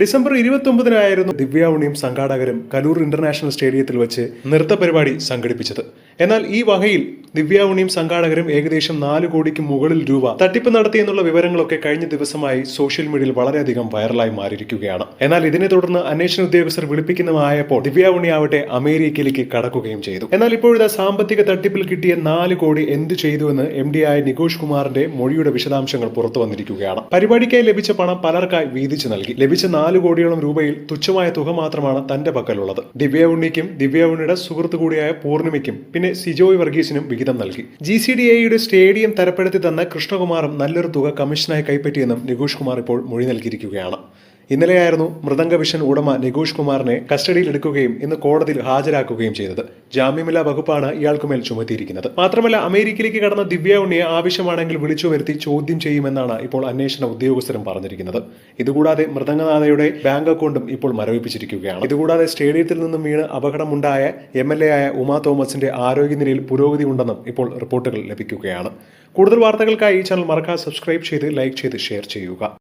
December ഇരുപത്തി ഒമ്പതിനായിരുന്നു ദിവ്യ ഉണ്ണിയും സംഘാടകരും Kaloor international സ്റ്റേഡിയത്തിൽ വെച്ച് നൃത്ത പരിപാടി സംഘടിപ്പിച്ചത്. എന്നാൽ ഈ വകയിൽ ദിവ്യ ഉണ്ണിയും സംഘാടകരും ഏകദേശം നാല് കോടിക്ക് മുകളിൽ രൂപ തട്ടിപ്പ് നടത്തിയെന്നുള്ള വിവരങ്ങളൊക്കെ കഴിഞ്ഞ ദിവസമായി സോഷ്യൽ മീഡിയയിൽ വളരെയധികം വൈറലായി മാറിയിരിക്കുകയാണ്. എന്നാൽ ഇതിനെ തുടർന്ന് അന്വേഷണ ഉദ്യോഗസ്ഥർ വിളിപ്പിക്കുന്നതായപ്പോൾ ദിവ്യ ഉണ്ണി ആവട്ടെ അമേരിക്കയിലേക്ക് കടക്കുകയും ചെയ്തു. എന്നാൽ ഇപ്പോഴത്തെ സാമ്പത്തിക തട്ടിപ്പിൽ കിട്ടിയ നാല് കോടി എന്ത് ചെയ്തുവെന്ന് എം ഡി ആയ നികോഷ് കുമാറിന്റെ മൊഴിയുടെ വിശദാംശങ്ങൾ പുറത്തു വന്നിരിക്കുകയാണ്. പരിപാടിക്കായി ലഭിച്ച പണം പലർക്കായി വീതിച്ചു നൽകി. ലഭിച്ച നാല് കോടിയോളം രൂപയിൽ തുച്ഛമായ തുക മാത്രമാണ് തന്റെ പക്കലുള്ളത്. ദിവ്യ ഉണ്ണിക്കും ദിവ്യ ഉണ്ണിയുടെ സുഹൃത്തു കൂടിയായ പൂർണിമയ്ക്കും പിന്നെ സിജോയ് വർഗീസിനും നൽകി. ജി സി ഡി എയുടെ സ്റ്റേഡിയം തരപ്പെടുത്തി തന്ന കൃഷ്ണകുമാറും നല്ലൊരു തുക കമ്മീഷനായി കൈപ്പറ്റിയെന്നും നികോഷ് കുമാർ ഇപ്പോൾ മൊഴി നൽകിയിരിക്കുകയാണ്. ഇന്നലെയായിരുന്നു മൃദംഗ വിഷൻ ഉടമ നികോഷ് കുമാറിനെ കസ്റ്റഡിയിൽ എടുക്കുകയും ഇന്ന് കോടതിയിൽ ഹാജരാക്കുകയും ചെയ്തത്. ജാമ്യമില്ലാ വകുപ്പാണ് ഇയാൾക്കുമേൽ ചുമത്തിയിരിക്കുന്നത്. മാത്രമല്ല അമേരിക്കയിലേക്ക് കടന്ന ദിവ്യ ഉണ്ണിയെ ആവശ്യമാണെങ്കിൽ വിളിച്ചു വരുത്തി ചോദ്യം ചെയ്യുമെന്നാണ് ഇപ്പോൾ അന്വേഷണ ഉദ്യോഗസ്ഥരും പറഞ്ഞിരിക്കുന്നത്. ഇതുകൂടാതെ മൃദംഗനാഥയുടെ ബാങ്ക് അക്കൗണ്ടും ഇപ്പോൾ മരവിപ്പിച്ചിരിക്കുകയാണ്. ഇതുകൂടാതെ സ്റ്റേഡിയത്തിൽ നിന്നും വീണ് അപകടമുണ്ടായ എം എൽ എ ആയ ഉമാ തോമസിന്റെ ആരോഗ്യനിലയിൽ പുരോഗതി ഉണ്ടെന്നും ഇപ്പോൾ റിപ്പോർട്ടുകൾ ലഭിക്കുകയാണ്. കൂടുതൽ വാർത്തകൾക്കായി ഈ ചാനൽ മറക്കാതെ സബ്സ്ക്രൈബ് ചെയ്ത് ലൈക്ക് ചെയ്ത് ഷെയർ ചെയ്യുക.